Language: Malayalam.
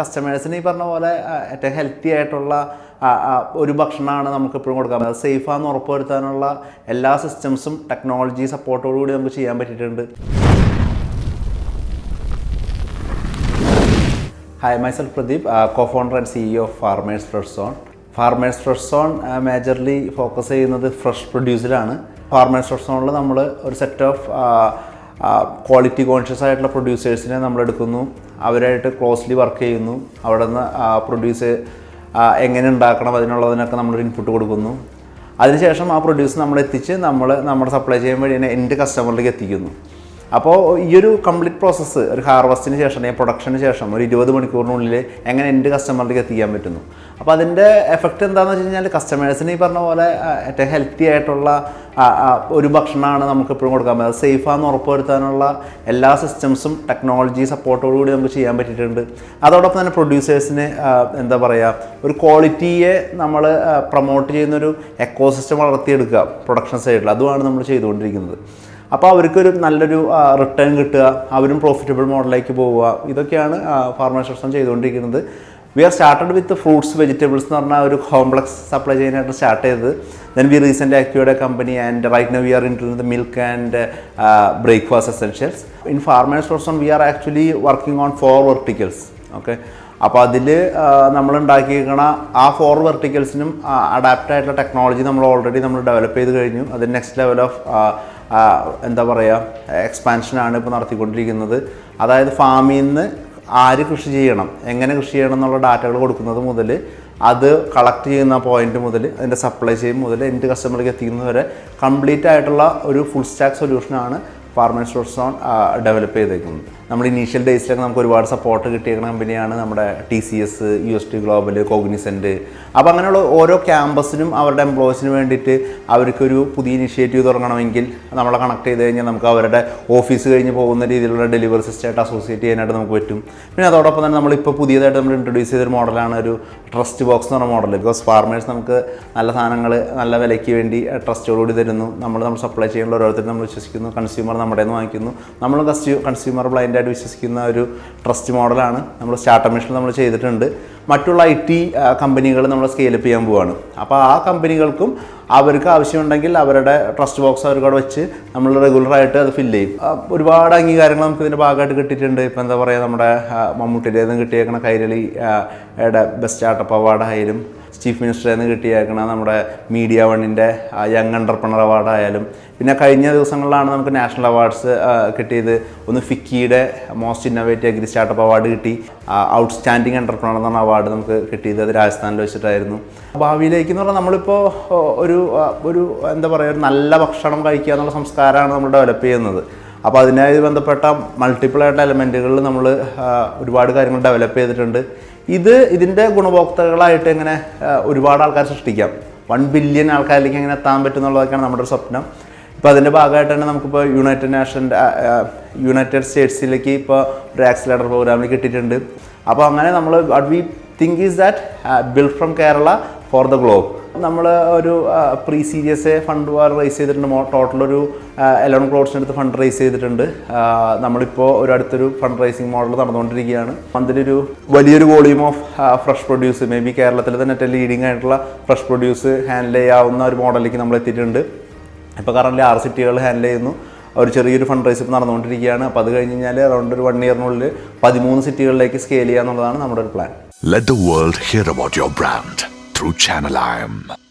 കസ്റ്റമേഴ്സിന് ഈ പറഞ്ഞ പോലെ ഏറ്റവും ഹെൽത്തി ആയിട്ടുള്ള ഒരു ഭക്ഷണമാണ് നമുക്ക് എപ്പോഴും കൊടുക്കാൻ പറ്റുന്നത്. സേഫാന്ന് ഉറപ്പുവരുത്താനുള്ള എല്ലാ സിസ്റ്റംസും ടെക്നോളജി സപ്പോർട്ടോടുകൂടി നമുക്ക് ചെയ്യാൻ പറ്റിയിട്ടുണ്ട്. Hi myself Pradeep co founder and CEO of Farmers Fresh Zone Farmers Fresh Zone majorly focus ചെയ്യുന്നത് ഫ്രഷ് പ്രൊഡ്യൂസിലാണ് ഫാർമേഴ്സ് ഫ്രഷ് സോണിൽ നമ്മൾ ഒരു സെറ്റ് ഓഫ് ക്വാളിറ്റി കോൺഷ്യസ് ആയിട്ടുള്ള പ്രൊഡ്യൂസേഴ്സിനെ നമ്മൾ എടുക്കുന്നു അവരായിട്ട് ക്ലോസ്ലി വർക്ക് ചെയ്യുന്നു. അവിടെ നിന്ന് പ്രൊഡ്യൂസ് എങ്ങനെ ഉണ്ടാക്കണം അതിനുള്ളതിനൊക്കെ നമ്മളൊരു ഇൻപുട്ട് കൊടുക്കുന്നു. അതിനുശേഷം ആ പ്രൊഡ്യൂസ് നമ്മൾ എത്തിച്ച് നമ്മൾ നമ്മുടെ സപ്ലൈ ചെയ്യാൻ തന്നെ എന്റെ കസ്റ്റമറിലേക്ക് എത്തിക്കുന്നു. അപ്പോൾ ഈ ഒരു കംപ്ലീറ്റ് പ്രോസസ്സ് ഒരു ഹാർവസ്റ്റിന് ശേഷം അല്ലെങ്കിൽ പ്രൊഡക്ഷന് ശേഷം ഒരു ഇരുപത് മണിക്കൂറിനുള്ളിൽ എങ്ങനെ എന്റെ കസ്റ്റമറിലേക്ക് എത്തിക്കാൻ പറ്റുന്നു? അപ്പോൾ അതിന്റെ എഫക്റ്റ് എന്താണെന്ന് വെച്ച് കഴിഞ്ഞാൽ കസ്റ്റമേഴ്സിന് ഈ പറഞ്ഞ പോലെ ഏറ്റവും ഹെൽത്തി ആയിട്ടുള്ള ഒരു ഭക്ഷണമാണ് നമുക്ക് എപ്പോഴും കൊടുക്കാൻ പറ്റുന്നത്. സേഫാന്ന് ഉറപ്പുവരുത്താനുള്ള എല്ലാ സിസ്റ്റംസും ടെക്നോളജി സപ്പോർട്ടോടുകൂടി നമുക്ക് ചെയ്യാൻ പറ്റിയിട്ടുണ്ട്. അതോടൊപ്പം തന്നെ പ്രൊഡ്യൂസേഴ്സിന് എന്താ പറയുക ഒരു ക്വാളിറ്റിയെ നമ്മൾ പ്രൊമോട്ട് ചെയ്യുന്നൊരു എക്കോസിസ്റ്റം വളർത്തിയെടുക്കുക പ്രൊഡക്ഷൻ സൈഡിൽ അതുമാണ് നമ്മൾ ചെയ്തുകൊണ്ടിരിക്കുന്നത്. അപ്പോൾ അവർക്കൊരു നല്ലൊരു റിട്ടേൺ കിട്ടുക അവരും പ്രോഫിറ്റബിൾ മോഡലിലേക്ക് പോവുക ഇതൊക്കെയാണ് ഫാർമേഴ്സ് ചെയ്തുകൊണ്ടിരിക്കുന്നത്. We are started with fruits vegetables എന്ന് പറഞ്ഞാൽ ഒരു കോംപ്ലക്സ് സപ്ലൈ ചെയ്യാനായിട്ട് സ്റ്റാർട്ട് ചെയ്തത്. Then we recent activated company and right now we are into the milk and breakfast essentials in farmers on we are actually working on four verticals okay അപ്പോൾ അതിൽ നമ്മൾ ആ ഫോർ വെർട്ടിക്കൽസിനും അഡാപ്റ്റ് ആയിട്ടുള്ള ടെക്നോളജി നമ്മൾ ഓൾറെഡി നമ്മൾ ഡെവലപ്പ് ചെയ്ത് കഴിഞ്ഞു. അത് നെക്സ്റ്റ് ലെവൽ ഓഫ് എന്താ പറയുക എക്സ്പാൻഷനാണ് ഇപ്പോൾ നടത്തിക്കൊണ്ടിരിക്കുന്നത്. അതായത് ഫാമിൽ നിന്ന് ആര് കൃഷി ചെയ്യണം എങ്ങനെ കൃഷി ചെയ്യണം എന്നുള്ള ഡാറ്റകൾ കൊടുക്കുന്നത് മുതൽ അത് കളക്ട് ചെയ്യുന്ന പോയിന്റ് മുതൽ അതിന്റെ സപ്ലൈ ചെയിൻ മുതൽ എന്റെ കസ്റ്റമറിലേക്ക് എത്തിക്കുന്നത് വരെ കംപ്ലീറ്റ് ആയിട്ടുള്ള ഒരു ഫുൾ സ്റ്റാക്ക് സൊല്യൂഷനാണ് ഫാർമേഴ്സ് സ്റ്റോർ ഓൺ ഡെവലപ്പ് ചെയ്തേക്കുന്നത്. നമ്മൾ ഇനീഷ്യൽ ഡേയ്സിലൊക്കെ നമുക്ക് ഒരുപാട് സപ്പോർട്ട് കിട്ടിയ കമ്പനിയാണ് നമ്മുടെ T C S U S T global Cognizant അപ്പോൾ അങ്ങനെയുള്ള ഓരോ ക്യാമ്പസിനും അവരുടെ എംപ്ലോയീസിന് വേണ്ടിയിട്ട് അവർക്കൊരു പുതിയ ഇനിഷ്യേറ്റീവ് തുടങ്ങണമെങ്കിൽ നമ്മളെ കണക്ട് ചെയ്ത് കഴിഞ്ഞാൽ നമുക്ക് അവരുടെ ഓഫീസ് കഴിഞ്ഞ് പോകുന്ന രീതിയിലുള്ള ഡെലിവറി സിസ്റ്റമായിട്ട് അസോസിയേറ്റ് ചെയ്യാനായിട്ട് നമുക്ക് പറ്റും. പിന്നെ അതോടൊപ്പം തന്നെ നമ്മളിപ്പോൾ പുതിയതായിട്ട് നമ്മൾ ഇൻട്രൊഡ്യൂസ് ചെയ്തൊരു മോഡലാണ് ഒരു ട്രസ്റ്റ് ബോക്സ് എന്ന് പറഞ്ഞ മോഡൽ ബിക്കോസ് ഫാർമേഴ്സ് നമുക്ക് നല്ല സാധനങ്ങൾ നല്ല വിലയ്ക്ക് വേണ്ടി ട്രസ്റ്റോടുകൂടി തരുന്നു. നമ്മൾ നമ്മൾ സപ്ലൈ ചെയ്യാനുള്ള ഓരോരുത്തരും നമ്മൾ വിശ്വസിക്കുന്നു. കൺസ്യൂമർ നമ്മുടെ നിന്ന് വാങ്ങിക്കുന്നു. നമ്മൾ കസ്റ്റ്യൂ കൺസ്യൂമർ ബ്ലൈൻഡായിട്ട് വിശ്വസിക്കുന്ന ഒരു ട്രസ്റ്റ് മോഡലാണ് നമ്മൾ സ്റ്റാർട്ടപ്പ് മിഷൻ നമ്മൾ ചെയ്തിട്ടുണ്ട്. മറ്റുള്ള ഐ ടി കമ്പനികൾ നമ്മൾ സ്കെയിലപ്പ് ചെയ്യാൻ പോവുകയാണ് അപ്പോൾ ആ കമ്പനികൾക്കും അവർക്ക് ആവശ്യമുണ്ടെങ്കിൽ അവരുടെ ട്രസ്റ്റ് ബോക്സ് അവർക്ക് അവിടെ വെച്ച് നമ്മൾ റെഗുലറായിട്ട് അത് ഫില്ല് ചെയ്യും. ഒരുപാട് അംഗീകാരങ്ങൾ നമുക്ക് ഇതിന്റെ ഭാഗമായിട്ട് കിട്ടിയിട്ടുണ്ട്. ഇപ്പോൾ എന്താ പറയുക നമ്മുടെ നിന്ന് കിട്ടിയേക്കണ കൈരളി ബെസ്റ്റ് സ്റ്റാർട്ടപ്പ് അവാർഡായാലും ചീഫ് മിനിസ്റ്ററിൽ നിന്ന് കിട്ടിയേക്കണ നമ്മുടെ മീഡിയ വണ്ണിന്റെ യങ് എന്റർപ്രണർ അവാർഡായാലും പിന്നെ കഴിഞ്ഞ ദിവസങ്ങളിലാണ് നമുക്ക് നാഷണൽ അവാർഡ്സ് കിട്ടിയത്. ഒന്ന് ഫിക്കിയുടെ most innovative agri startup award കിട്ടി. ഔട്ട്സ്റ്റാൻഡിങ് എന്റർപ്രണർ എന്ന് അവാർഡ് നമുക്ക് കിട്ടിയത് അത് രാജസ്ഥാനിൽ വെച്ചിട്ടായിരുന്നു. ഭാവിയിലേക്ക് എന്ന് പറഞ്ഞാൽ നമ്മളിപ്പോൾ ഒരു ഒരു എന്താ പറയുക ഒരു നല്ല ഭക്ഷണം കഴിക്കുക എന്നുള്ള സംസ്കാരമാണ് നമ്മൾ ഡെവലപ്പ് ചെയ്യുന്നത്. അപ്പോൾ അതിനായി ബന്ധപ്പെട്ട മൾട്ടിപ്പിൾ ആയിട്ട് എലമെന്റുകളിൽ നമ്മൾ ഒരുപാട് കാര്യങ്ങൾ ഡെവലപ്പ് ചെയ്തിട്ടുണ്ട്. ഇത് ഇതിന്റെ ഗുണഭോക്താക്കളായിട്ട് എങ്ങനെ ഒരുപാട് ആൾക്കാർ സൃഷ്ടിക്കാം. വൺ ബില്യൺ ആൾക്കാരിലേക്ക് എങ്ങനെ എത്താൻ പറ്റും എന്നുള്ളതൊക്കെയാണ് നമ്മുടെ ഒരു സ്വപ്നം. ഇപ്പോൾ അതിന്റെ ഭാഗമായിട്ട് തന്നെ നമുക്കിപ്പോൾ യുണൈറ്റഡ് നാഷന്റെ യുണൈറ്റഡ് സ്റ്റേറ്റ്സിലേക്ക് ഇപ്പോൾ ഒരു ആക്സിലേറ്റർ പ്രോഗ്രാമിൽ കിട്ടിയിട്ടുണ്ട്. അപ്പോൾ അങ്ങനെ നമ്മൾ what we think is that build from Kerala for the globe നമ്മൾ ഒരു പ്രീ സീരിയസ് ഫണ്ട് റേസ് ചെയ്തിട്ടുണ്ട്. ടോട്ടൽ ഒരു എലവൻ ക്രോഡ്സിന്റെ അടുത്ത് ഫണ്ട് റേസ് ചെയ്തിട്ടുണ്ട്. നമ്മളിപ്പോൾ ഒരു അടുത്തൊരു ഫണ്ട് റേസിംഗ് മോഡൽ നടന്നുകൊണ്ടിരിക്കുകയാണ്. അതിലൊരു വലിയൊരു volume of fresh produce maybe കേരളത്തിൽ തന്നെ ഏറ്റവും ലീഡിംഗ് ആയിട്ടുള്ള ഫ്രഷ് പ്രൊഡ്യൂസ് ഹാൻഡിൽ ചെയ്യാവുന്ന ഒരു മോഡലിലേക്ക് നമ്മൾ എത്തിയിട്ടുണ്ട്. ഇപ്പോൾ കറന്റ് ആറ് സിറ്റികൾ ഹാൻഡിൽ ചെയ്യുന്നു. ഒരു ചെറിയൊരു ഫണ്ട് റൈസ് ഇപ്പോൾ നടന്നുകൊണ്ടിരിക്കുകയാണ്. അപ്പോൾ അത് കഴിഞ്ഞ് കഴിഞ്ഞാൽ അറൗണ്ട് ഒരു വൺ ഇയറിനുള്ളിൽ പതിമൂന്ന് സിറ്റികളിലേക്ക് സ്കെയിൽ ചെയ്യുക എന്നുള്ളതാണ് നമ്മുടെ ഒരു plan let the world hear about your brand. Through Channel IM.